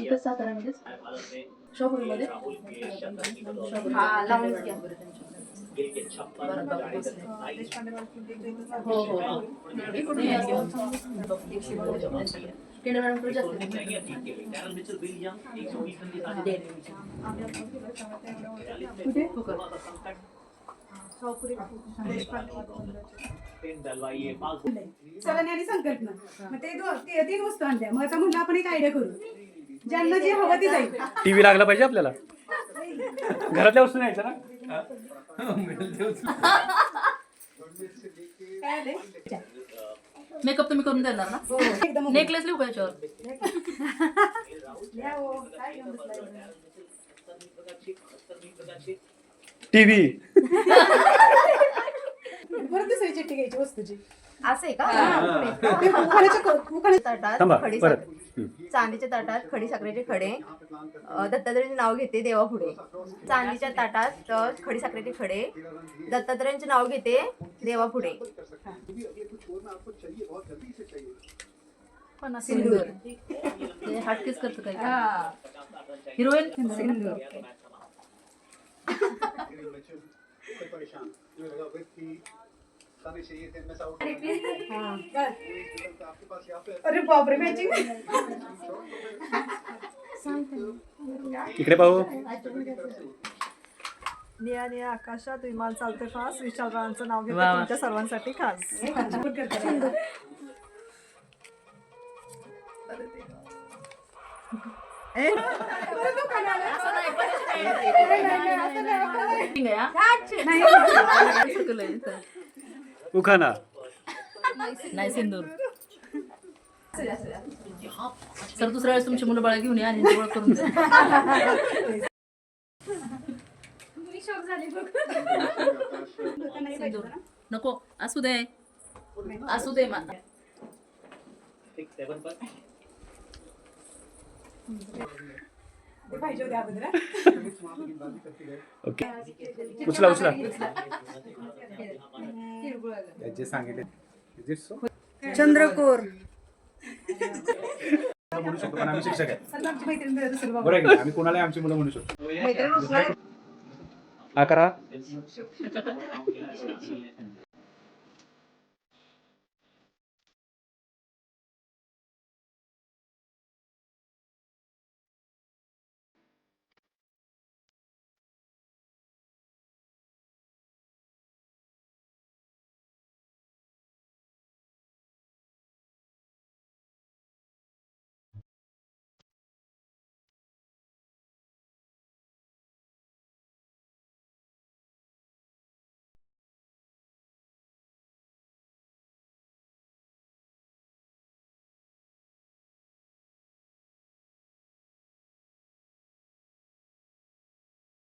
इथं साताऱ्यामध्येच शॉपूरमध्ये हा लावूनच घ्या हो हो हो. नाही, आणि संकल्पना. मग ते दो- ते तीन वस्तू आणल्या. मग आता म्हणलं आपण एक आयडिया करू. ज्यांना जे हवं ते जाईल. टीव्ही लागला पाहिजे आपल्याला? घरातल्या वस्तू नाही ना? काय आले मेकअप तुम्ही करून देणार ना? एकदम नेकलेस लिहू का याच्यावर? या हो, काय घेऊन बसलाय? टीव्ही. परत दुसरी चिठ्ठी घ्यायची वस्तूची. असं आहे का? ताटात खडी परत. साखर- चांदीच्या ताटात खडी साखरेचे खडे. अ, दत्तात्रयाचे नाव घेते देवापुढे. चांदीच्या ताटात अ, खडी साखरेचे खडे. दत्तात्रयांचे नाव घेते देवापुढे. सिंदूर. ते हाटकेच करतं काय? हिरोईन? सिंदूर. अरे बापरे मॅचिंग इकडे पाहू. निया निया आकाशात विमान चालते फास विशालरावांचं नाव घेतो. तुमच्या सर्वांसाठी खास. उखाना. नाही सिंदूर. सर दुसऱ्या वेळेस तुमची मुलं बाळ घेऊन या आणि ओळख करून द्या. सिंदूर नको. असू दे. असू दे मा ते पाहिजे होते अगोदर हा. ओके उचला उचला जे सांगितले चंद्रकोर म्हणू शकतो पण आम्ही शिक्षक आहे. बरोबर आहे? आम्ही कोणालाही आमची मुलं म्हणू शकतो हा करा